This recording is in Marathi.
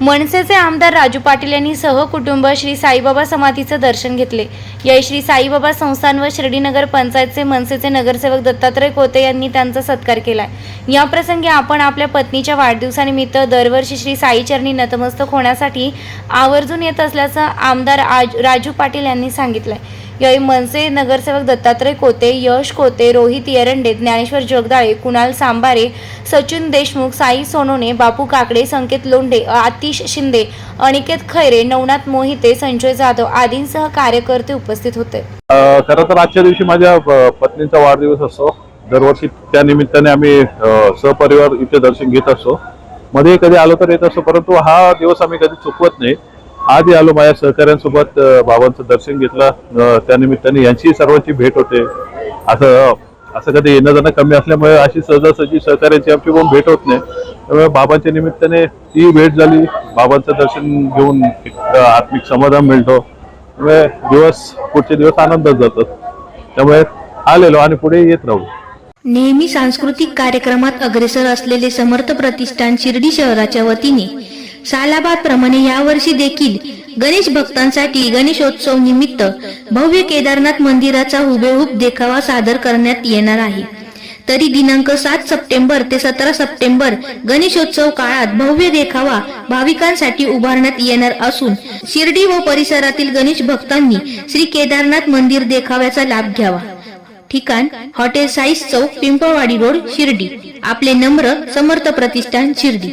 मनसेचे आमदार राजू पाटील यांनी सहकुटुंब श्री साईबाबा समाधीचं दर्शन घेतले. या श्री साईबाबा संस्थान व शिर्डीनगर पंचायतचे मनसेचे नगरसेवक दत्तात्रय कोते यांनी त्यांचा सत्कार केलाय. या प्रसंगी आपण आपल्या पत्नीच्या वाढदिवसानिमित्त दरवर्षी श्री साईचरणी नतमस्तक होण्यासाठी आवर्जून येत असल्याचं आमदार आज राजू पाटील यांनी सांगितलंय. यावेळी मनसे नगरसेवक दत्तात्रय कोते यश कोते रोहित येरंडे ज्ञानेश्वर जगदाळे कुणाल सांबारे सचिन देशमुख साई सोनोने बापू काकडे संकेत लोंढे सतीश शिंदे अनिकेत खैरे नवनाथ मोहिते संजय जाधव आदींसह कार्यकर्ते उपस्थित होते. खरं तर आजच्या दिवशी माझ्या पत्नीचा वाढदिवस असतो. दरवर्षी त्या निमित्ताने आम्ही सहपरिवार इथे दर्शन घेत असतो. मध्ये कधी आलो तर येत असतो परंतु हा दिवस आम्ही कधी चुकवत नाही. आजही आलो माझ्या सहकाऱ्यांसोबत बाबांचं दर्शन घेतलं. त्यानिमित्ताने त्या निमित्ताने यांची सर्वांची भेट होते. असं असं कधी येणं जाणं कमी असल्यामुळे अशी सहजासहजी सहकार्याची आमची कोण भेट होत नाही. त्यामुळे बाबांच्या निमित्ताने ती भेट झाली. बाबांचं दर्शन घेऊन एक आत्मिक समाधान मिळतो. त्यामुळे दिवस पुढचे दिवस आनंदात जातात. त्यामुळे आलेलो आणि पुढे येत राहू. नेहमी सांस्कृतिक कार्यक्रमात अग्रेसर असलेले समर्थ प्रतिष्ठान शिर्डी शहराच्या वतीने सालाबाद प्रमाणे यावर्षी देखील गणेश भक्तांसाठी गणेशोत्सव निमित्त भव्य केदारनाथ मंदिराचा हुबेहूब देखावा सादर करण्यात येणार आहे. तरी दिनांक सात सप्टेंबर ते सतरा सप्टेंबर गणेशोत्सव काळात भव्य देखावा भाविकांसाठी उभारण्यात येणार असून शिर्डी व परिसरातील गणेश भक्तांनी श्री केदारनाथ मंदिर देखाव्याचा लाभ घ्यावा. ठिकाण हॉटेल साईस चौक पिंपळवाडी रोड शिर्डी. आपले नम्र समर्थ प्रतिष्ठान शिर्डी.